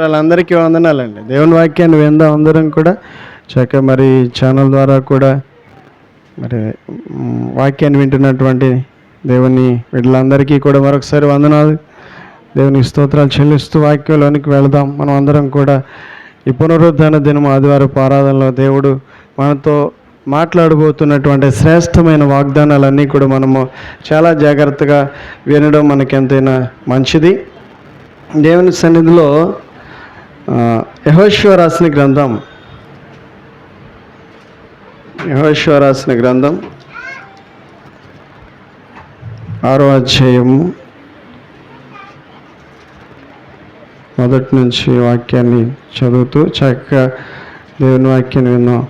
అందరికీ వందనాలండి. దేవుని వాక్యాన్ని విందాం అందరం కూడా. చక్క మరి ఛానల్ ద్వారా కూడా మరి వాక్యాన్ని వింటున్నటువంటి దేవుని వీళ్ళందరికీ కూడా మరొకసారి వందనాలు. దేవుని స్తోత్రాలు చెల్లిస్తూ వాక్యంలోనికి వెళదాం. మనం అందరం కూడా ఈ పునరుద్ధరణ దినం ఆదివారం ఆరాధనలో దేవుడు మనతో మాట్లాడబోతున్నటువంటి శ్రేష్టమైన వాగ్దానాలన్నీ కూడా మనము చాలా జాగ్రత్తగా వినడం మనకి ఎంతైనా మంచిది. దేవుని సన్నిధిలో యహోశ్వ రాసిన గ్రంథం. యహోశ్వ రాసిన గ్రంథం. ఆరో అధ్యాయము. మొదటి నుంచి వాక్యాన్ని చదువుతూ చక్కగా దేవుని వాక్యాన్ని విన్నాం.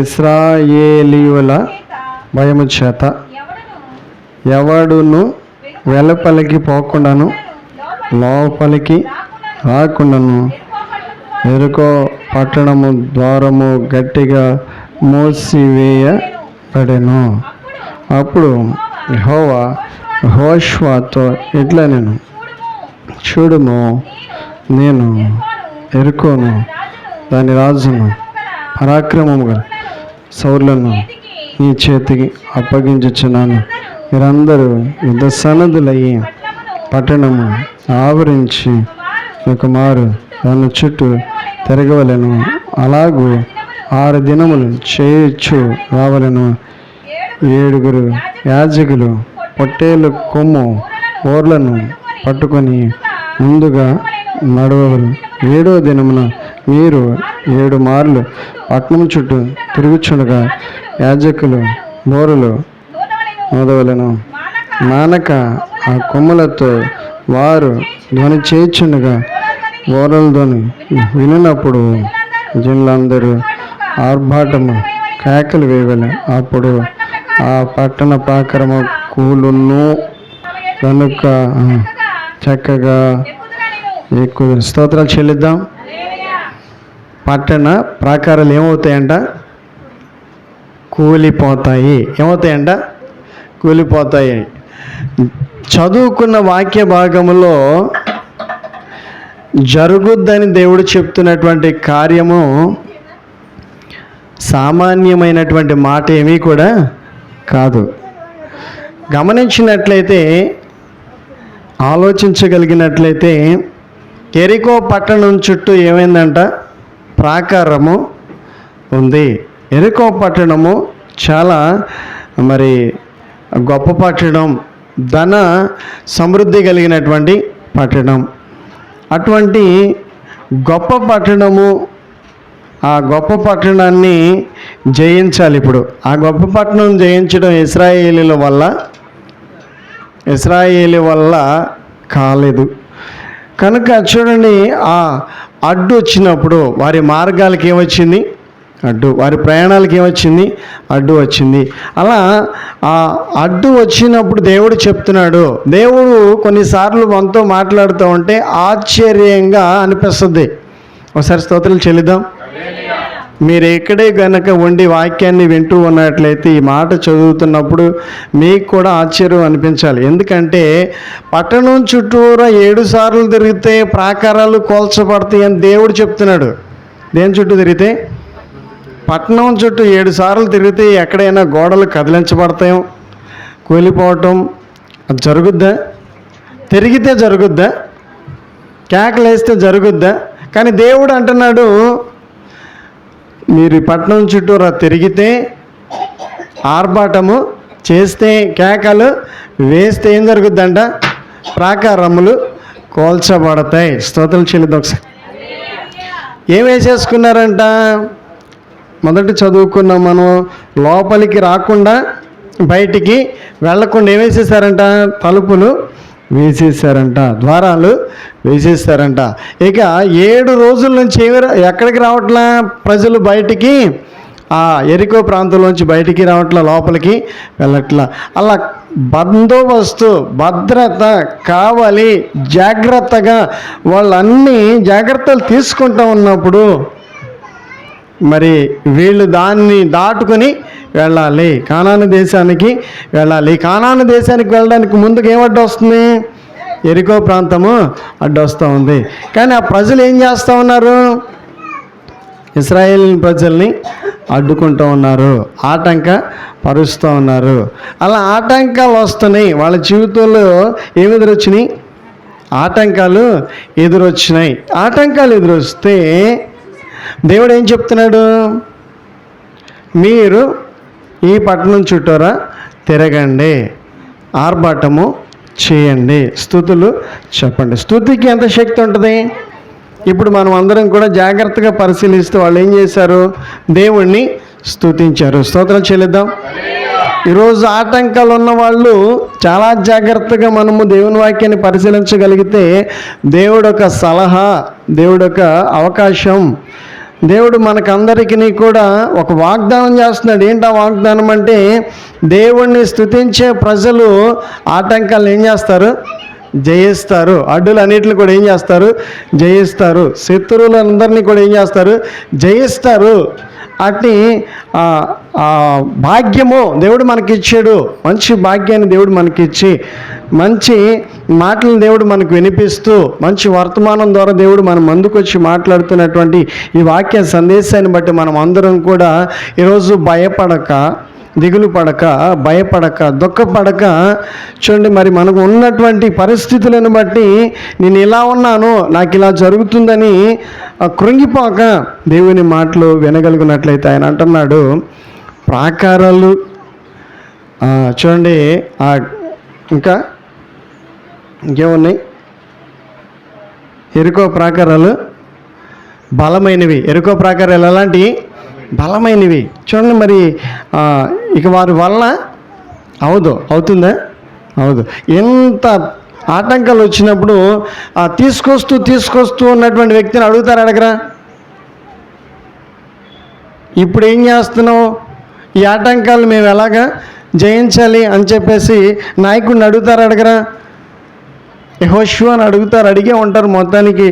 ఇస్రాయేలీవుల భయము చేత ఎవడును వెలపలికి పోకుండాను లోపలికి రాకుండాను ఎరుకో పట్టణము ద్వారము గట్టిగా మూసివేయబడెను. అప్పుడు హోవా హోష్వాతో ఇట్లా నేను చూడుము నేను ఎరుకోను దాని రాజును పరాక్రమముగా సౌర్లను నీ చేతికి అప్పగించుచున్నాను. మీరందరూ యుద్ధ సన్నదులయ్యి పట్టణము ఆవరించి ఒక మారు దాని చుట్టూ తిరగవలను. అలాగూ ఆరు దినములు చేయొచ్చు రావలను. ఏడుగురు యాజకులు పొట్టేలు కొమ్ము ఓర్లను పట్టుకొని ముందుగా నడవరు ఏడో దినమున మీరు ఏడు మార్లు పట్నం చుట్టూ తిరుగుచుండగా యాజకులు బోరలు మొదవలను మానక ఆ కొమ్ములతో వారు ధ్వని చేయుచుండగా ఓరల ధ్వని వినినప్పుడు జనులందరూ ఆర్భాటము కేకలు వేయవలె. అప్పుడు ఆ పట్టణ ప్రాకారము కూలును కనుక చక్కగా ఎక్కువ స్తోత్రాలు చెల్లిద్దాం. పట్టణ ప్రాకారాలు ఏమవుతాయంట? కూలిపోతాయి. ఏమవుతాయంట? కూలిపోతాయి. చదువుకున్న వాక్య భాగంలో జరుగుద్దని దేవుడు చెప్తున్నటువంటి కార్యము సామాన్యమైనటువంటి మాట ఏమీ కూడా కాదు. గమనించినట్లయితే ఆలోచించగలిగినట్లయితే ఎరికో పట్టణం చుట్టూ ఏమైందంట? ప్రాకారము ఉంది. ఎరికో పట్టణము చాలా మరి గొప్ప పట్టణం ధన సమృద్ధి కలిగినటువంటి పట్టణం. అటువంటి గొప్ప పట్టణము ఆ గొప్ప పట్టణాన్ని జయించాలి ఇప్పుడు. ఆ గొప్ప పట్టణం జయించడం ఇస్రాయేలీల వల్ల ఇస్రాయేలీ వల్ల కాలేదు. కనుక చూడండి ఆ అడ్డు వచ్చినప్పుడు వారి మార్గాలకి ఏమొచ్చింది అడ్డు. వారి ప్రయాణాలకి ఏమొచ్చింది? అడ్డు వచ్చింది. అలా ఆ అడ్డు వచ్చినప్పుడు దేవుడు చెప్తున్నాడు. దేవుడు కొన్నిసార్లు మనతో మాట్లాడుతూ ఉంటే ఆశ్చర్యంగా అనిపిస్తుంది. ఒకసారి స్తోత్రాలు చెల్లిద్దాం. మీరు ఎక్కడే కనుక ఉండి వాక్యాన్ని వింటూ ఉన్నట్లయితే ఈ మాట చదువుతున్నప్పుడు మీకు కూడా ఆశ్చర్యం అనిపించాలి. ఎందుకంటే పట్టణం చుట్టూరా ఏడు సార్లు తిరిగితే ప్రాకారాలు కోల్చబడతాయి అని దేవుడు చెప్తున్నాడు. దేని చుట్టూ తిరిగితే? పట్టణం చుట్టూ ఏడు సార్లు తిరిగితే ఎక్కడైనా గోడలు కదిలించబడతాయో? కూలిపోవటం అది జరుగుద్దా? తిరిగితే జరుగుద్దా? కేకలేస్తే జరుగుద్దా? కానీ దేవుడు అంటున్నాడు మీరు పట్టణం చుట్టూరా తిరిగితే ఆర్భాటము చేస్తే కేకలు వేస్తే ఏం జరుగుద్దంట? ప్రాకారములు కోల్చబడతాయి. స్తోత్రం చెల్లిద్దాం ఒకసారి. ఏం వేసేసుకున్నారంట? మొదట చదువుకున్న మనం లోపలికి రాకుండా బయటికి వెళ్ళకుండా ఏమేసేసారంట వేసేసారంట? తలుపులు వేసేసారంట ద్వారాలు వేసేసారంట. ఇక ఏడు రోజుల నుంచి ఏమి ఎక్కడికి రావట్లా ప్రజలు బయటికి? ఆ ఎరికో ప్రాంతంలోంచి బయటికి రావట్లా లోపలికి వెళ్ళట్లా. అలా బందోబస్తు భద్రత కావాలి జాగ్రత్తగా వాళ్ళన్నీ జాగ్రత్తలు తీసుకుంటూ ఉన్నప్పుడు మరి వీళ్ళు దాన్ని దాటుకొని వెళ్ళాలి. కానాను దేశానికి వెళ్ళాలి. కానాను దేశానికి వెళ్ళడానికి ముందుకు ఏమడ్డు వస్తుంది? ఎరికో ప్రాంతము అడ్డొస్తూ ఉంది. కానీ ఆ ప్రజలు ఏం చేస్తూ ఉన్నారు? ఇస్రాయేల్ ప్రజల్ని అడ్డుకుంటూ ఉన్నారు. ఆటంక పరుస్తూ ఉన్నారు. అలా ఆటంకాలు వస్తున్నాయి. వాళ్ళ జీవితంలో ఏమి ఎదురొచ్చినాయి? ఆటంకాలు ఎదురొచ్చినాయి. ఆటంకాలు ఎదురొస్తే దేవుడు ఏం చెప్తున్నాడు? మీరు ఈ పట్టణం చుట్టూరా తిరగండి. ఆర్భాటము చేయండి. స్థుతులు చెప్పండి. స్థుతికి ఎంత శక్తి ఉంటుంది? ఇప్పుడు మనం అందరం కూడా జాగ్రత్తగా పరిశీలిస్తే వాళ్ళు ఏం చేశారు? దేవుణ్ణి స్థుతించారు. స్తోత్రం చెల్లిద్దాం. ఈరోజు ఆటంకాలు ఉన్న వాళ్ళు చాలా జాగ్రత్తగా మనము దేవుని వాక్యాన్ని పరిశీలించగలిగితే దేవుడు ఒక సలహా దేవుడు ఒక అవకాశం దేవుడు మనకందరికీ కూడా ఒక వాగ్దానం చేస్తున్నాడు. ఏంటి ఆ వాగ్దానం అంటే దేవుణ్ణి స్థుతించే ప్రజలు ఆటంకాలు ఏం చేస్తారు? జయిస్తారు. అడ్డులు అన్నిటిని కూడా ఏం చేస్తారు? జయిస్తారు. శత్రువులందరినీ కూడా ఏం చేస్తారు? జయిస్తారు. అట్టి భాగ్యము దేవుడు మనకి ఇచ్చాడు మంచి భాగ్యాన్ని దేవుడు మనకిచ్చి మంచి మాటలను దేవుడు మనకు వినిపిస్తూ మంచి వర్తమానం ద్వారా దేవుడు మన ముందుకొచ్చి మాట్లాడుతున్నటువంటి ఈ వాక్య సందేశాన్ని బట్టి మనం అందరం కూడా ఈరోజు భయపడక దిగులు పడక భయపడక దుఃఖపడక చూడండి మరి మనకు ఉన్నటువంటి పరిస్థితులను బట్టి నేను ఇలా ఉన్నాను నాకు ఇలా జరుగుతుందని కృంగిపోక దేవుని మాటలు వినగలిగినట్లయితే ఆయన అంటున్నాడు ప్రాకారాలు చూడండి ఆ, ఇంకా ఇంకేమున్నాయి? ఎరుకో ప్రాకారాలు బలమైనవి. ఎరుకో ప్రాకారాలు ఎలాంటివి? బలమైనవి. చూడండి మరి ఇక వారి వల్ల అవదు అవుతుందా? అవదు. ఎంత ఆటంకాలు వచ్చినప్పుడు తీసుకొస్తూ తీసుకొస్తూ ఉన్నటువంటి వ్యక్తిని అడుగుతారు అడగరా? ఇప్పుడు ఏం చేస్తున్నావు? ఈ ఆటంకాలు మేము ఎలాగా జయించాలి అని చెప్పేసి నాయకుడిని అడుగుతారు అడగరా? యహోషు అని అడుగుతారు అడిగే ఉంటారు మొత్తానికి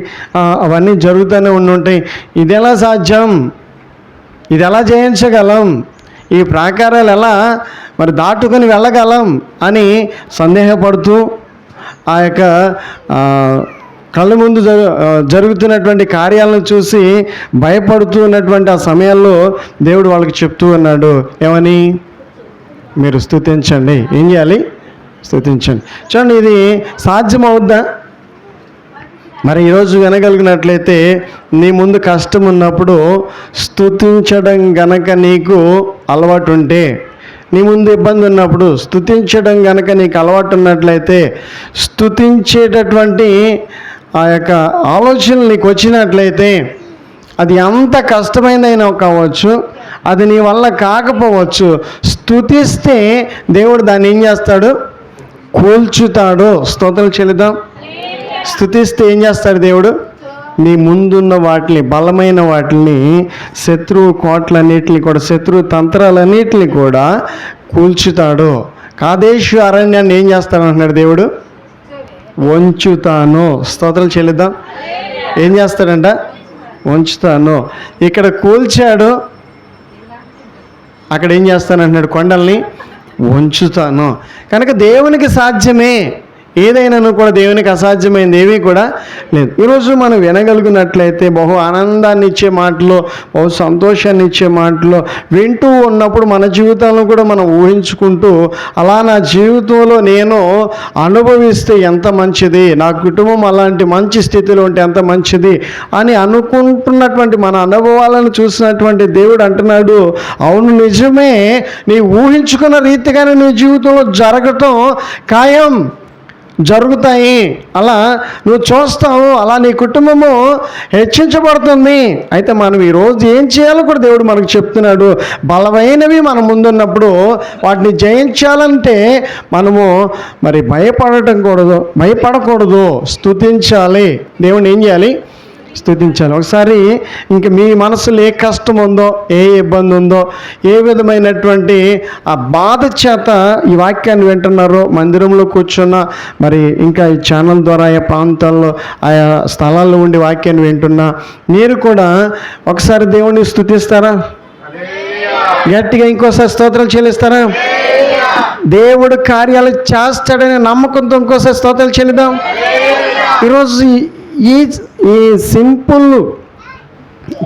అవన్నీ జరుగుతూనే ఉండి ఉంటాయి ఇది ఎలా సాధ్యం? ఇది ఎలా జయించగలం? ఈ ప్రాకారాలు ఎలా మరి దాటుకొని వెళ్ళగలం అని సందేహపడుతూ ఆ యొక్క కళ్ళ ముందు జరు జరుగుతున్నటువంటి కార్యాలను చూసి భయపడుతూ ఉన్నటువంటి ఆ సమయాల్లో దేవుడు వాళ్ళకి చెప్తూ ఉన్నాడు. ఏమని? మీరు స్థుతించండి ఏం చేయాలి? స్థుతించండి చూడండి ఇది సాధ్యమవుద్దా? మరి ఈరోజు వినగలిగినట్లయితే నీ ముందు కష్టం ఉన్నప్పుడు స్తుతించడం గనక నీకు అలవాటు ఉంటే నీ ముందు ఇబ్బంది ఉన్నప్పుడు స్తుతించడం గనక నీకు అలవాటు ఉన్నట్లయితే స్థుతించేటటువంటి ఆ యొక్క ఆలోచనలు నీకు వచ్చినట్లయితే అది ఎంత కష్టమైనదైనా కావచ్చు అది నీ వల్ల కాకపోవచ్చు. స్తుతిస్తే దేవుడు దాన్ని ఏం చేస్తాడు? కూల్చుతాడు. స్తోత్రం చెల్లిదాం స్థుతిస్తే ఏం చేస్తాడు దేవుడు? నీ ముందున్న వాటిని బలమైన వాటిని శత్రువు కోట్లన్నిటిని కూడా శత్రువు తంత్రాలన్నిటిని కూడా కూల్చుతాడు. కాదేశు అరణ్యాన్ని ఏం చేస్తానంటున్నాడు దేవుడు? వంచుతాను. స్తోత్రాలు చెల్లిద్దాం. ఏం చేస్తాడంట? వంచుతాను. ఇక్కడ కూల్చాడు. అక్కడ ఏం చేస్తానంటున్నాడు? కొండల్ని వంచుతాను. కనుక దేవునికి సాధ్యమే. ఏదైనాను కూడా దేవునికి అసాధ్యమైంది ఏమీ కూడా లేదు. ఈరోజు మనం వినగలిగినట్లయితే బహు ఆనందాన్ని ఇచ్చే మాటలు బహు సంతోషాన్ని ఇచ్చే మాటలు వింటూ ఉన్నప్పుడు మన జీవితాలను కూడా మనం ఊహించుకుంటూ అలా నా జీవితంలో నేను అనుభవిస్తే ఎంత మంచిది నా కుటుంబం అలాంటి మంచి స్థితిలో ఉంటే ఎంత మంచిది అని అనుకుంటున్నటువంటి మన అనుభవాలను చూసినటువంటి దేవుడు అంటున్నాడు అవును నిజమే నీ ఊహించుకున్న రీతిగానే నీ జీవితంలో జరగటం ఖాయం. జరుగుతాయి. అలా నువ్వు చూస్తావు అలా నీ కుటుంబము హెచ్చించబడుతుంది. అయితే మనం ఈరోజు ఏం చేయాలో కూడా దేవుడు మనకు చెప్తున్నాడు. బలమైనవి మన ముందున్నప్పుడు వాటిని జయించాలంటే మనము మరి భయపడటం కూడదు భయపడకూడదు. స్తుతించాలి. దేవుడిని ఏం చేయాలి? స్థుతించాలి. ఒకసారి ఇంక మీ మనసులో ఏ కష్టం ఉందో ఏ ఇబ్బంది ఉందో ఏ విధమైనటువంటి ఆ బాధ చేత ఈ వాక్యాన్ని వింటున్నారో మందిరంలో కూర్చున్న మరి ఇంకా ఈ ఛానల్ ద్వారా ఆయా ప్రాంతాల్లో ఆయా స్థలాల్లో ఉండి వాక్యాన్ని వింటున్నా మీరు కూడా ఒకసారి దేవుణ్ణి స్థుతిస్తారా? గట్టిగా ఇంకోసారి స్తోత్రాలు చెల్లిస్తారా? దేవుడు కార్యాలు చేస్తాడనే నమ్మకంతో ఇంకోసారి స్తోత్రాలు చెల్లిద్దాం. ఈరోజు ఈ ఈ సింపుల్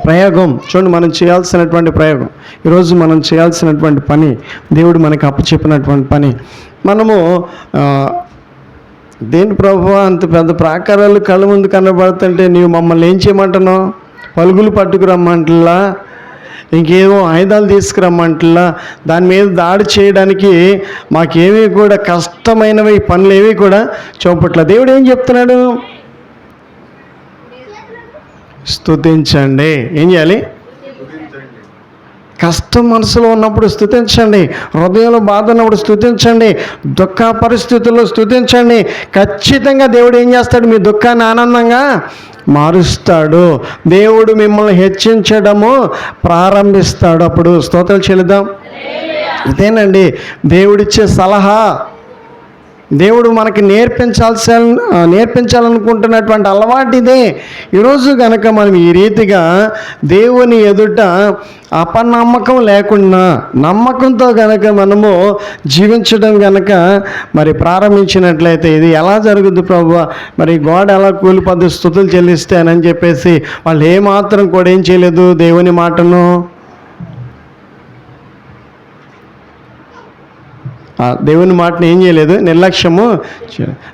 ప్రయోగం చూడండి మనం చేయాల్సినటువంటి ప్రయోగం. ఈరోజు మనం చేయాల్సినటువంటి పని దేవుడు మనకి అప్పచెప్పినటువంటి పని. మనము దేని ప్రభు అంత పెద్ద ప్రాకారాలు కళ్ళ ముందు కనబడుతుంటే నీవు మమ్మల్ని ఏం చేయమంటున్నావు? పలుగులు పట్టుకురమ్మంటలా? ఇంకేమో ఆయుధాలు తీసుకురమ్మంటలా? దాని మీద దాడి చేయడానికి మాకేమీ కూడా కష్టమైనవి పనులు ఏవి కూడా చూపట్ల. దేవుడు ఏం చెప్తున్నాడు? స్థుతించండి ఏం చేయాలి? కష్టం మనసులో ఉన్నప్పుడు స్థుతించండి హృదయంలో బాధ ఉన్నప్పుడు స్థుతించండి దుఃఖ పరిస్థితుల్లో స్థుతించండి ఖచ్చితంగా దేవుడు ఏం చేస్తాడు? మీ దుఃఖాన్ని ఆనందంగా మారుస్తాడు. దేవుడు మిమ్మల్ని హెచ్చించడము ప్రారంభిస్తాడు. అప్పుడు స్తోత్రాలు చెల్లిద్దాం. ఇదేనండి. దేవుడిచ్చే సలహా. దేవుడు మనకి నేర్పించాల్సిన నేర్పించాలనుకుంటున్నటువంటి అలవాటు ఇదే. ఈరోజు కనుక మనం ఈ రీతిగా దేవుని ఎదుట అపనమ్మకం లేకుండా నమ్మకంతో కనుక మనము జీవించడం కనుక మరి ప్రారంభించినట్లయితే ఇది ఎలా జరుగుద్ది ప్రభు? మరి గోడ ఎలా కూలిపోద్ది స్థుతులు చెల్లిస్తానని చెప్పేసి వాళ్ళు ఏమాత్రం కూడా ఏం చేయలేదు దేవుని మాటను. దేవుని మాటను ఏం చేయలేదు నిర్లక్ష్యము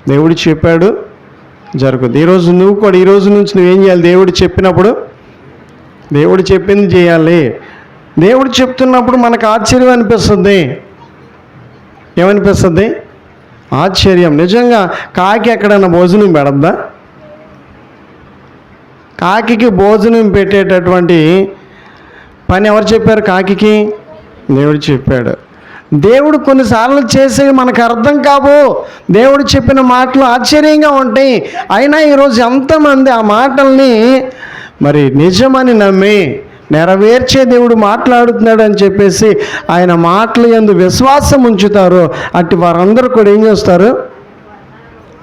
దేవుడు చెప్పాడు జరుగుద్ది. ఈరోజు నువ్వు కూడా ఈ రోజు నుంచి నువ్వేం చేయాలి? దేవుడు చెప్పినప్పుడు దేవుడు చెప్పింది చేయాలి. దేవుడు చెప్తున్నప్పుడు మనకు ఆశ్చర్యం అనిపిస్తుంది. ఏమనిపిస్తుంది? ఆశ్చర్యం. నిజంగా కాకి ఎక్కడైనా భోజనం పెడద్దా? కాకి భోజనం పెట్టేటటువంటి పని ఎవరు చెప్పారు కాకి దేవుడు చెప్పాడు. దేవుడు కొన్నిసార్లు చేసే మనకు అర్థం కావు. దేవుడు చెప్పిన మాటలు ఆశ్చర్యంగా ఉంటాయి. అయినా ఈరోజు ఎంతమంది ఆ మాటల్ని మరి నిజమని నమ్మి నెరవేర్చే దేవుడు మాట్లాడుతున్నాడు అని చెప్పేసి ఆయన మాటలు ఎందు విశ్వాసం ఉంచుతారు అట్టి వారందరూ కూడా ఏం చేస్తారు?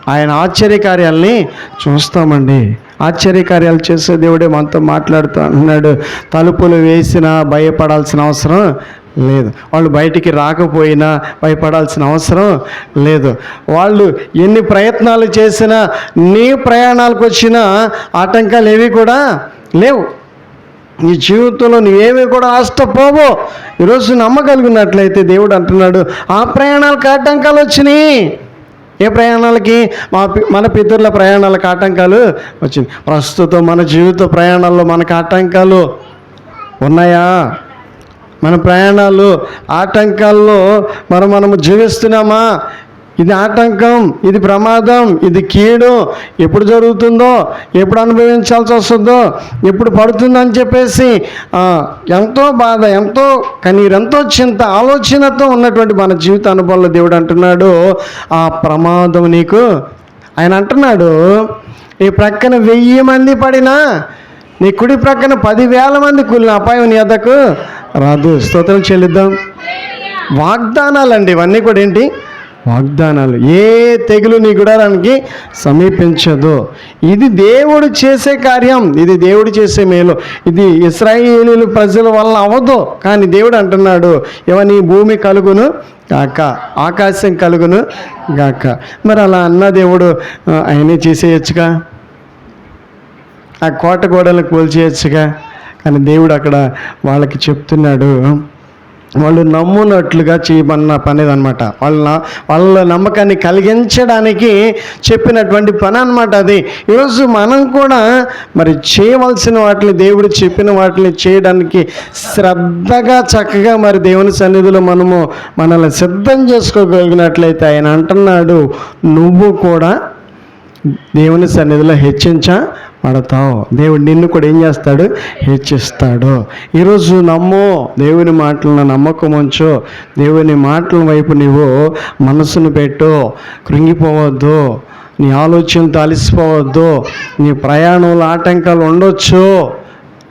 ఆయన ఆశ్చర్యకార్యాల్ని చూస్తామండి. ఆశ్చర్యకార్యాలు చేసే దేవుడే మనతో మాట్లాడుతూ అంటున్నాడు తలుపులు వేసినా భయపడాల్సిన అవసరం లేదు. వాళ్ళు బయటికి రాకపోయినా భయపడాల్సిన అవసరం లేదు. వాళ్ళు ఎన్ని ప్రయత్నాలు చేసినా నీ ప్రయాణాలకు వచ్చిన ఆటంకాలు ఏవి కూడా లేవు. నీ జీవితంలో నువ్వేమీ కూడా నష్టపోవు ఈరోజు నమ్మగలిగినట్లయితే దేవుడు అంటున్నాడు ఆ ప్రయాణాలకు ఆటంకాలు వచ్చినాయి. ఏ ప్రయాణాలకి? మా మన పితరుల ప్రయాణాలకు ఆటంకాలు వచ్చింది ప్రస్తుతం మన జీవిత ప్రయాణాల్లో మనకు ఆటంకాలు ఉన్నాయా? మన ప్రయాణాలు ఆటంకాల్లో మనం మనము జీవిస్తున్నామా? ఇది ఆటంకం ఇది ప్రమాదం ఇది కీడు. ఎప్పుడు జరుగుతుందో ఎప్పుడు అనుభవించాల్సి వస్తుందో ఎప్పుడు పడుతుందని చెప్పేసి ఎంతో బాధ ఎంతో కనీరెంతో చింత ఆలోచనతో ఉన్నటువంటి మన జీవిత అనుభవంలో దేవుడు అంటున్నాడు ఆ ప్రమాదం నీకు. ఆయన అంటున్నాడు ఈ ప్రక్కన వెయ్యి మంది పడినా నీ కుడి ప్రక్కన పదివేల మంది కూలిన అపాయం నీ అద్దకు రాదు. స్తోత్రం చెల్లిద్దాం. వాగ్దానాలు అండి ఇవన్నీ కూడా ఏంటి? వాగ్దానాలు. ఏ తెగులు నీ గుడారానికి సమీపించదు. ఇది దేవుడు చేసే కార్యం. ఇది దేవుడు చేసే మేలు. ఇది ఇస్రాయేలీలు ప్రజల వల్ల అవ్వదు. కానీ దేవుడు అంటున్నాడు ఇవన్నీ భూమి కలుగును గాక. ఆకాశం కలుగును గాక. మరి అలా అన్న దేవుడు ఆయనే చేసేయచ్చుగా? ఆ కోట గోడలను కూల్చేయచ్చుగా కానీ దేవుడు అక్కడ వాళ్ళకి చెప్తున్నాడు. వాళ్ళు నమ్మునట్లుగా చేయమన్న పని అనమాట వాళ్ళ వాళ్ళ నమ్మకాన్ని కలిగించడానికి చెప్పినటువంటి పని అనమాట అది. ఈరోజు మనం కూడా మరి చేయవలసిన వాటిని దేవుడు చెప్పిన వాటిని చేయడానికి శ్రద్ధగా చక్కగా మరి దేవుని సన్నిధిలో మనము మనల్ని సిద్ధం చేసుకోగలిగినట్లయితే ఆయన అంటున్నాడు నువ్వు కూడా దేవుని సన్నిధిలో హెచ్చించబడతావు దేవుడు నిన్ను కూడా ఏం చేస్తాడు? హెచ్చిస్తాడు. ఈరోజు నమ్ము దేవుని మాటలను నమ్మకం ఉంచు. దేవుని మాటల వైపు నీవు మనసును పెట్టు. కృంగిపోవద్దు. నీ ఆలోచనలు తలసిపోవద్దు. నీ ప్రయాణంలో ఆటంకాలు ఉండొచ్చు.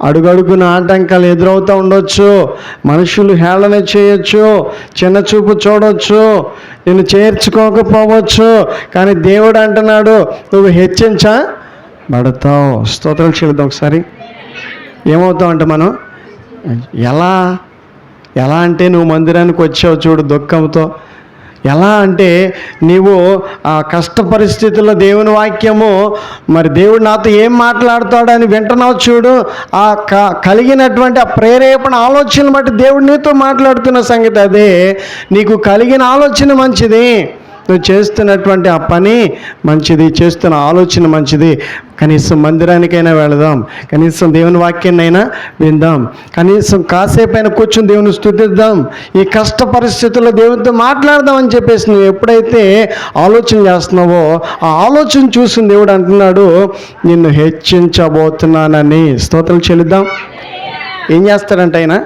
అడుగడుగున ఆటంకాలు ఎదురవుతూ ఉండొచ్చు. మనుషులు హేళన చేయొచ్చు. చిన్న చూపు చూడొచ్చు. నేను చేర్చుకోకపోవచ్చు. కానీ దేవుడు అంటున్నాడు నువ్వు హెచ్చించా? పడతావు. స్తోత్రం చెల్లుదాం ఒకసారి. ఏమవుతావు అంటే మనం? ఎలా? ఎలా అంటే నువ్వు మందిరానికి వచ్చావు చూడు దుఃఖంతో. ఎలా అంటే నీవు ఆ కష్ట పరిస్థితుల్లో దేవుని వాక్యము మరి దేవుడు నాతో ఏం మాట్లాడుతాడని వింటున్నావు చూడు ఆ క కలిగినటువంటి ఆ ప్రేరేపణ ఆలోచన బట్టి దేవుడు నీతో మాట్లాడుతున్న సంగతి అదే. నీకు కలిగిన ఆలోచన మంచిది. నువ్వు చేస్తున్నటువంటి ఆ పని మంచిది చేస్తున్న ఆలోచన మంచిది. కనీసం మందిరానికైనా వెళదాం కనీసం దేవుని వాక్యాన్నైనా విందాం కనీసం కాసేపైనా కూర్చొని దేవుని స్థుతిద్దాం ఈ కష్ట పరిస్థితుల్లో దేవునితో మాట్లాడదాం అని చెప్పేసి నువ్వు ఎప్పుడైతే ఆలోచన చేస్తున్నావో ఆ ఆలోచన చూసిన దేవుడు అంటున్నాడు నిన్ను హెచ్చించబోతున్నానని. స్తోత్రం చెల్లిద్దాం. ఏం చేస్తాడంట ఆయన?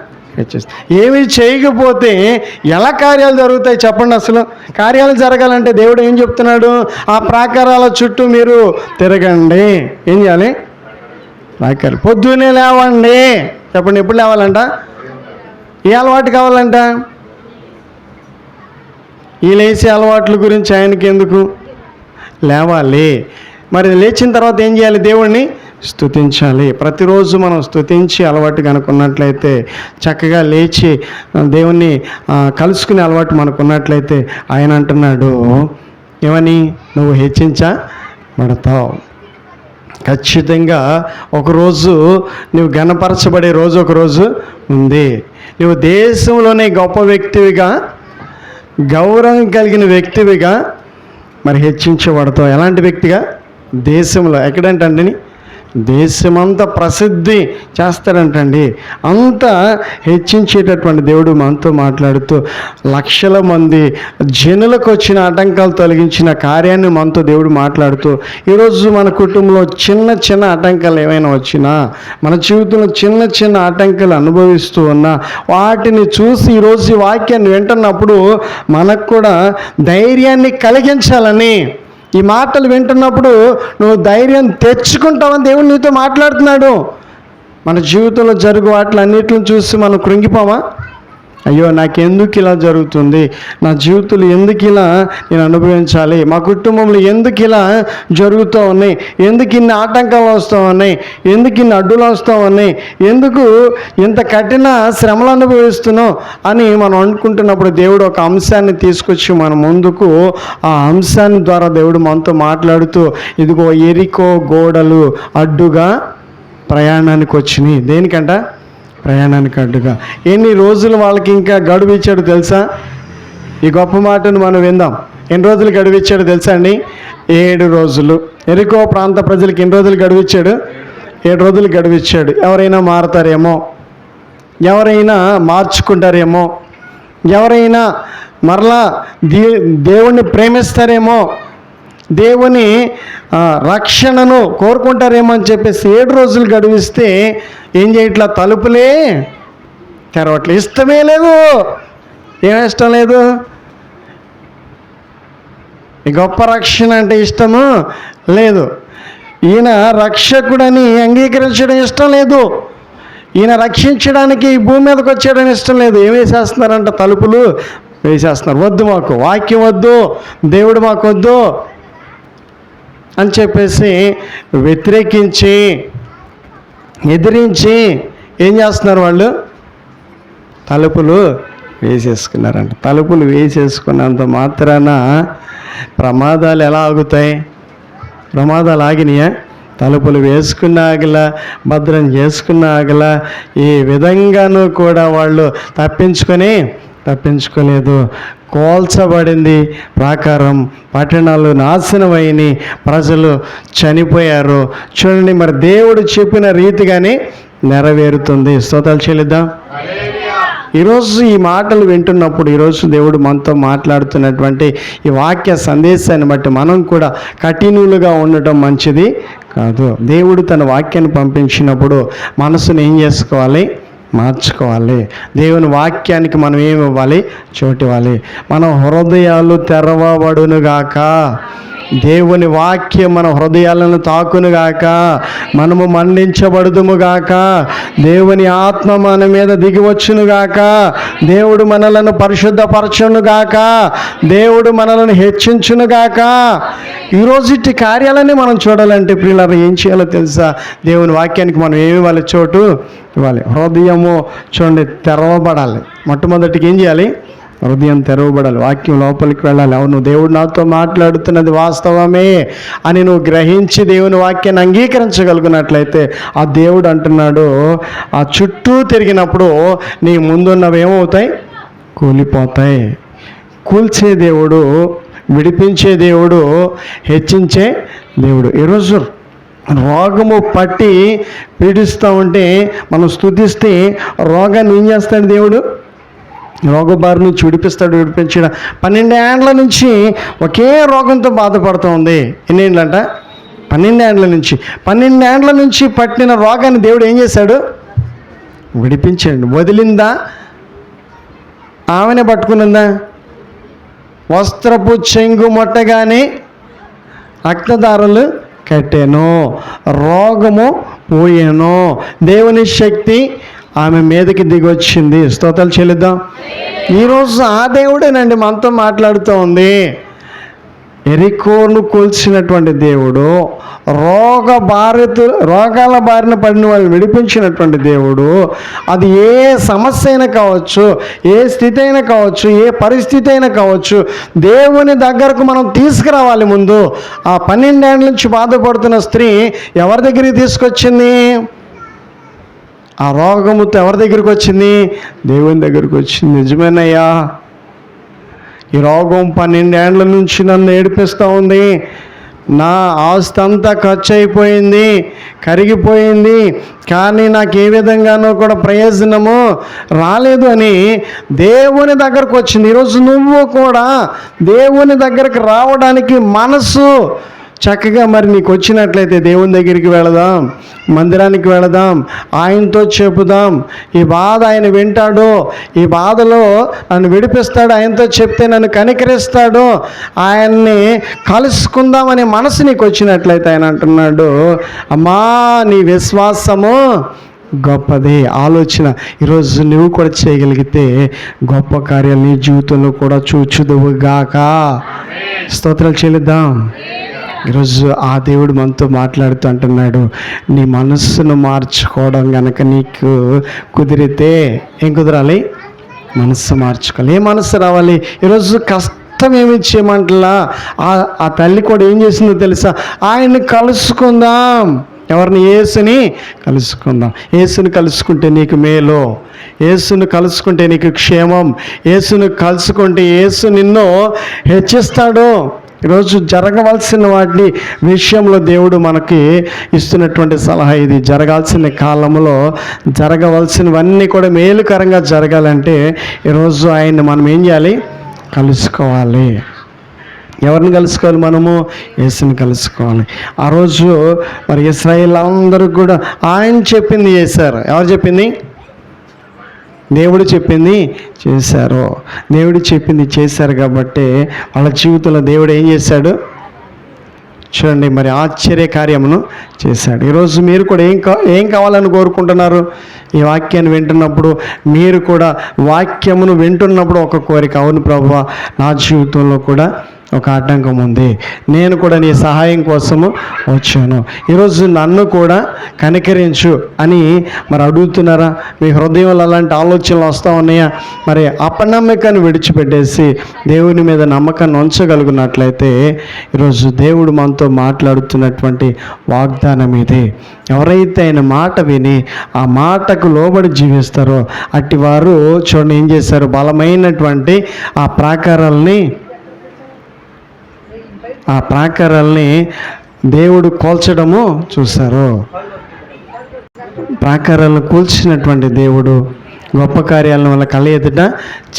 ఏమి చేయకపోతే ఎలా కార్యాలు జరుగుతాయి చెప్పండి అసలు? కార్యాలు జరగాలంటే దేవుడు ఏం చెప్తున్నాడు? ఆ ప్రాకారాల చుట్టూ మీరు తిరగండి. ఏం చేయాలి? ప్రాకారం పొద్దున్నే లేవండి. చెప్పండి ఎప్పుడు లేవాలంట? ఏ అలవాటు కావాలంట? ఈ లేచే అలవాట్ల గురించి ఆయనకి ఎందుకు? లేవాలి. మరి లేచిన తర్వాత ఏం చేయాలి? దేవుణ్ణి స్థుతించాలి ప్రతిరోజు మనం స్థుతించి అలవాటు కనుకున్నట్లయితే చక్కగా లేచి దేవుణ్ణి కలుసుకునే అలవాటు మనకున్నట్లయితే ఆయన అంటున్నాడు ఏమని? నువ్వు హెచ్చించబడతావు ఖచ్చితంగా ఒకరోజు నువ్వు గణపరచబడే రోజు ఒకరోజు ఉంది. నువ్వు దేశంలోనే గొప్ప వ్యక్తివిగా గౌరవం కలిగిన వ్యక్తివిగా మరి హెచ్చించబడతావు. ఎలాంటి వ్యక్తిగా? దేశంలో. ఎక్కడంటండి దేశమంతా ప్రసిద్ధి చేస్తాడంటండి అంత హెచ్చించేటటువంటి దేవుడు మనతో మాట్లాడుతూ లక్షల మంది జనులకు వచ్చిన ఆటంకాలు తొలగించిన కార్యాన్ని మనతో దేవుడు మాట్లాడుతూ ఈరోజు మన కుటుంబంలో చిన్న చిన్న ఆటంకాలు ఏమైనా వచ్చినా మన జీవితంలో చిన్న చిన్న ఆటంకాలు అనుభవిస్తూ ఉన్నా వాటిని చూసి ఈరోజు ఈ వాక్యాన్ని వింటున్నప్పుడు మనకు కూడా ధైర్యాన్ని కలిగించాలని ఈ మాటలు వింటున్నప్పుడు నువ్వు ధైర్యం తెచ్చుకుంటావని దేవుడు నీతో మాట్లాడుతున్నాడు. మన జీవితంలో జరుగు వాటిలన్నిటిని చూసి మనం కృంగిపోమా? అయ్యో నాకెందుకు ఇలా జరుగుతుంది? నా జీవితంలో ఎందుకు ఇలా నేను అనుభవించాలి? మా కుటుంబంలో ఎందుకు ఇలా జరుగుతూ ఉన్నాయి? ఎందుకు ఇన్ని ఆటంకాలు వస్తూ ఉన్నాయి? ఎందుకు ఇన్ని అడ్డులు వస్తూ ఉన్నాయి? ఎందుకు ఇంత కఠిన శ్రమలు అనుభవిస్తున్నాం అని మనం అనుకుంటున్నప్పుడు దేవుడు ఒక అంశాన్ని తీసుకొచ్చి మన ముందుకు ఆ అంశాన్ని ద్వారా దేవుడు మనతో మాట్లాడుతూ ఇదిగో ఎరికో గోడలు అడ్డుగా ప్రయాణానికి వచ్చినాయి దేనికంట? ప్రయాణానికి అడ్డుగా. ఎన్ని రోజులు వాళ్ళకి ఇంకా గడువు ఇచ్చాడు తెలుసా? ఈ గొప్ప మాటను మనం విందాం. ఎన్ని రోజులు గడువు ఇచ్చాడు తెలుసా అండి? ఏడు రోజులు. ఎరుకో ప్రాంత ప్రజలకు ఎన్ని రోజులు గడువు ఇచ్చాడు? ఏడు రోజులు గడువు ఇచ్చాడు. ఎవరైనా మారతారేమో? ఎవరైనా మార్చుకుంటారేమో? ఎవరైనా మరలా దే దేవుణ్ణి ప్రేమిస్తారేమో? దేవుని రక్షణను కోరుకుంటారేమో అని చెప్పేసి ఏడు రోజులు గడివిస్తే ఏం చేయట్లా తలుపులే తెరవట్లే. ఇష్టమే లేదు. ఏం ఇష్టం లేదు? గొప్ప రక్షణ అంటే ఇష్టము? లేదు. ఈయన రక్షకుడని అంగీకరించడం ఇష్టం లేదు. ఈయన రక్షించడానికి ఈ భూమి మీదకి వచ్చేయడం ఇష్టం లేదు. ఏం వేసేస్తున్నారంట తలుపులు? వేసేస్తున్నారు. వద్దు మాకు. వాక్యం వద్దు. దేవుడు మాకు వద్దు. అని చెప్పేసి వ్యతిరేకించి ఎదిరించి ఏం చేస్తున్నారు వాళ్ళు? తలుపులు వేసేసుకున్నారంట. తలుపులు వేసేసుకున్నంత మాత్రాన ప్రమాదాలు ఎలా ఆగుతాయి? ప్రమాదాలు ఆగినాయా? తలుపులు వేసుకున్న ఆగల భద్రం చేసుకున్న ఆగల ఈ విధంగానూ కూడా వాళ్ళు తప్పించుకొని తప్పించుకోలేదు. కోల్చబడింది. ప్రాకారం పట్టణాలు నాశనమైనవి ప్రజలు చనిపోయారు. చూడండి మరి దేవుడు చెప్పిన రీతిగానే నెరవేరుతుంది. స్తోతాలు చెల్లిద్దాం. ఈరోజు ఈ మాటలు వింటున్నప్పుడు ఈరోజు దేవుడు మనతో మాట్లాడుతున్నటువంటి ఈ వాక్య సందేశాన్ని బట్టి మనం కూడా కఠినులుగా ఉండటం మంచిది కాదు. దేవుడు తన వాక్యాన్ని పంపించినప్పుడు మనసును ఏం చేసుకోవాలి? మార్చుకోవాలి. దేవుని వాక్యానికి మనం ఏమి ఇవ్వాలి? చోటు ఇవ్వాలి. మన హృదయాలు తెరవబడునుగాక. దేవుని వాక్యం మన హృదయాలను తాకునుగాక మనము మన్నించబడుదుముగాక దేవుని ఆత్మ మన మీద దిగివచ్చునుగాక దేవుడు మనలను పరిశుద్ధపరచునుగాక దేవుడు మనలను హెచ్చించునుగాక. ఈరోజు ఇట్టి కార్యాలన్నీ మనం చూడాలంటే పిల్లలు ఏం చేయాలో తెలుసా? దేవుని వాక్యానికి మనం ఏమి ఇవ్వాలి? చోటు ఇవ్వాలి. హృదయము చూడండి తెరవబడాలి. మొట్టమొదటికి ఏం చేయాలి? హృదయం తెరవబడాలి వాక్యం లోపలికి వెళ్ళాలి. అవును దేవుడు నాతో మాట్లాడుతున్నది వాస్తవమే అని నువ్వు గ్రహించి దేవుని వాక్యాన్ని అంగీకరించగలిగినట్లయితే ఆ దేవుడు అంటున్నాడు ఆ చుట్టూ తిరిగినప్పుడు నీ ముందున్నవి ఏమవుతాయి? కూలిపోతాయి. కూల్చే దేవుడు విడిపించే దేవుడు హెచ్చించే దేవుడు. ఈరోజు రోగము పట్టి పీడిస్తూ ఉంటే మనం స్తుతిస్తే రోగాన్ని ఏం చేస్తాడు దేవుడు? రోగబారి నుంచి విడిపిస్తాడు విడిపించిన పన్నెండేండ్ల నుంచి ఒకే రోగంతో బాధపడుతూ ఉంది. ఎన్నేండ్లంట పన్నెండేండ్ల నుంచి. పన్నెండేండ్ల నుంచి పట్టిన రోగాన్ని దేవుడు ఏం చేశాడు? విడిపించాడు. వదిలిందా? ఆమెనే పట్టుకునిందా? వస్త్రపు చెంగు మొట్టగానే రక్తదారులు కట్టాను. రోగము పోయాను. దేవుని శక్తి ఆమె మీదకి దిగొచ్చింది. స్తోతాలు చెల్లిద్దాం. ఈరోజు ఆ దేవుడేనండి మనతో మాట్లాడుతూ ఉంది. ఎరికోను కూల్చినటువంటి దేవుడు రోగ బారిత రోగాల బారిన పడిన వాళ్ళు విడిపించినటువంటి దేవుడు అది ఏ సమస్య అయినా కావచ్చు ఏ స్థితి అయినా కావచ్చు ఏ పరిస్థితి అయినా కావచ్చు దేవుని దగ్గరకు మనం తీసుకురావాలి ముందు. ఆ పన్నెండేళ్ళ నుంచి బాధపడుతున్న స్త్రీ ఎవరి దగ్గరికి తీసుకొచ్చింది? ఆ రోగము ఎవరి దగ్గరికి వచ్చింది? దేవుని దగ్గరికి వచ్చింది. నిజమేనయ్యా. ఈ రోగం పన్నెండేండ్ల నుంచి నన్ను ఏడిపిస్తూ ఉంది. నా ఆస్తి అంతా ఖర్చు అయిపోయింది కరిగిపోయింది. కానీ నాకు ఏ విధంగానూ కూడా ప్రయోజనము రాలేదు అని దేవుని దగ్గరకు వచ్చింది. ఈరోజు నువ్వు కూడా దేవుని దగ్గరకు రావడానికి మనసు చక్కగా మరి నీకు వచ్చినట్లయితే దేవుని దగ్గరికి వెళదాం మందిరానికి వెళదాం ఆయనతో చెబుదాం ఈ బాధ ఆయన వింటాడు ఈ బాధలో నన్ను విడిపిస్తాడు ఆయనతో చెప్తే నన్ను కనికరిస్తాడు ఆయన్ని కలుసుకుందామనే మనసు నీకు వచ్చినట్లయితే ఆయన అంటున్నాడు అమ్మా నీ విశ్వాసము గొప్పది. ఆలోచన ఈరోజు నువ్వు కూడా చేయగలిగితే గొప్ప కార్యాలు నీ జీవితంలో కూడా చూచుదువు గాక. స్తోత్రాలు చెల్లిద్దాం. ఈరోజు ఆ దేవుడు మనతో మాట్లాడుతూ అంటున్నాడు నీ మనస్సును మార్చుకోవడం కనుక నీకు కుదిరితే ఏం కుదరాలి? మనస్సు మార్చుకోవాలి. ఏ మనస్సు రావాలి? ఈరోజు కష్టం ఏమి చేయమంటలా? ఆ ఆ తల్లి కూడా ఏం చేసిందో తెలుసా? ఆయన్ని కలుసుకుందాం. ఎవరిని? యేసుని కలుసుకుందాం. ఏసుని కలుసుకుంటే నీకు మేలు. ఏసుని కలుసుకుంటే నీకు క్షేమం. ఏసుని కలుసుకుంటే ఏసు నిన్ను హెచ్చిస్తాడు. ఈరోజు జరగవలసిన వాటి విషయంలో దేవుడు మనకి ఇస్తున్నటువంటి సలహా ఇది. జరగాల్సిన కాలంలో జరగవలసినవన్నీ కూడా మేలుకరంగా జరగాలంటే ఈరోజు ఆయన్ని మనం ఏం చేయాలి? కలుసుకోవాలి. ఎవరిని కలుసుకోవాలి మనము? యేసుని కలుసుకోవాలి. ఆ రోజు మరి ఇస్రాయిల్ అందరూ కూడా ఆయన చెప్పింది చేశారు. ఎవరు చెప్పింది? దేవుడు చెప్పింది చేశారు. దేవుడు చెప్పింది చేశారు కాబట్టి వాళ్ళ జీవితంలో దేవుడు ఏం చేశాడు? చూడండి మరి ఆశ్చర్య కార్యమును చేశాడు. ఈరోజు మీరు కూడా ఏం కా ఏం కావాలని కోరుకుంటున్నారు? ఈ వాక్యాన్ని వింటున్నప్పుడు మీరు కూడా వాక్యమును వింటున్నప్పుడు ఒక కోరిక. అవును ప్రభు నా జీవితంలో కూడా ఒక ఆటంకం ఉంది. నేను కూడా నీ సహాయం కోసము వచ్చాను. ఈరోజు నన్ను కూడా కనికరించు అని మరి అడుగుతున్నారా? మీ హృదయంలో అలాంటి ఆలోచనలు వస్తూ ఉన్నాయా? మరి అపనమ్మకాన్ని విడిచిపెట్టేసి దేవుని మీద నమ్మకాన్ని ఉంచగలుగునట్లయితే ఈరోజు దేవుడు మనతో మాట్లాడుతున్నటువంటి వాగ్దానం ఇది. ఎవరైతే ఆయన మాట విని ఆ మాటకు లోబడి జీవిస్తారో అట్టి వారు చూడండి ఏం చేశారు? బలమైనటువంటి ఆ ప్రాకారాలని ఆ ప్రాకారాల్ని దేవుడు కోల్చడము చూశారు. ప్రాకారాలను కూల్చినటువంటి దేవుడు గొప్ప కార్యాలను వల్ల కళ్ళ ఎదుట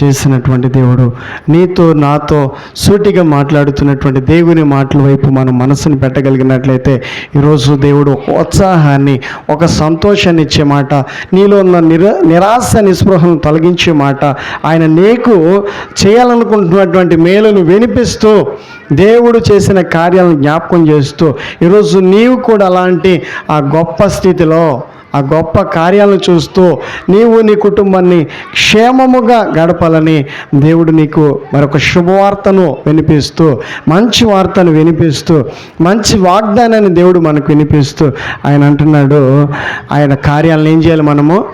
చేసినటువంటి దేవుడు. నీతో నాతో సూటిగా మాట్లాడుతున్నటువంటి దేవుని మాటల వైపు మనం మనసును పెట్టగలిగినట్లయితే ఈరోజు దేవుడు ఒక ఉత్సాహాన్ని ఒక సంతోషాన్ని ఇచ్చే మాట నీలో ఉన్న నిర నిరాశ నిస్పృహను తొలగించే మాట ఆయన నీకు చేయాలనుకుంటున్నటువంటి మేలును వినిపిస్తూ దేవుడు చేసిన కార్యాలను జ్ఞాపకం చేస్తూ ఈరోజు నీవు కూడా అలాంటి ఆ గొప్ప స్థితిలో ఆ గొప్ప కార్యాలను చూస్తూ నీవు నీ కుటుంబాన్ని క్షేమముగా గడపాలని దేవుడు నీకు మరొక శుభవార్తను వినిపిస్తూ మంచి వార్తను వినిపిస్తూ మంచి వాగ్దానాన్ని దేవుడు మనకు వినిపిస్తూ ఆయన అంటున్నాడు ఆయన కార్యాలను ఏం చేయాలి మనము?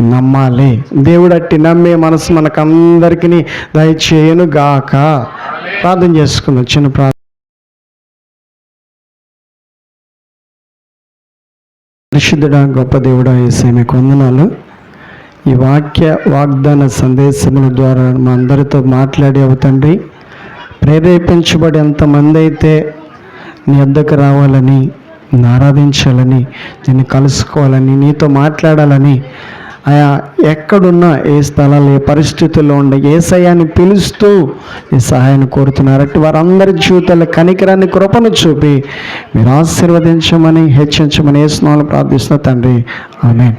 నమ్మాలి. దేవుడట్టి నమ్మే మనసు మనకందరికీ దయచేయను గాక ప్రార్థన చేసుకుందాం చిన్న ప్రార్థన పరిశుద్ధుడా గొప్ప దేవుడా ఏసై మీకు వందనాలు. ఈ వాక్య వాగ్దాన సందేశముల ద్వారా మా అందరితో మాట్లాడే తండ్రి. ప్రేరేపించబడి ఎంతమంది అయితే నీ వద్దకు రావాలని నిన్ను ఆరాధించాలని నిన్ను కలుసుకోవాలని నీతో మాట్లాడాలని ఆయా ఎక్కడున్నా ఏ స్థలాలు ఏ పరిస్థితుల్లో ఉండ ఏ సయాన్ని పిలుస్తూ ఈ సహాయాన్ని కోరుతున్నారు. అట్టి వారందరి జీవితాల కనికరాన్ని కృపను చూపి మీరు ఆశీర్వదించమని హెచ్చించమని ఏ స్నాలు ప్రార్థిస్తున్న తండ్రి. ఆమె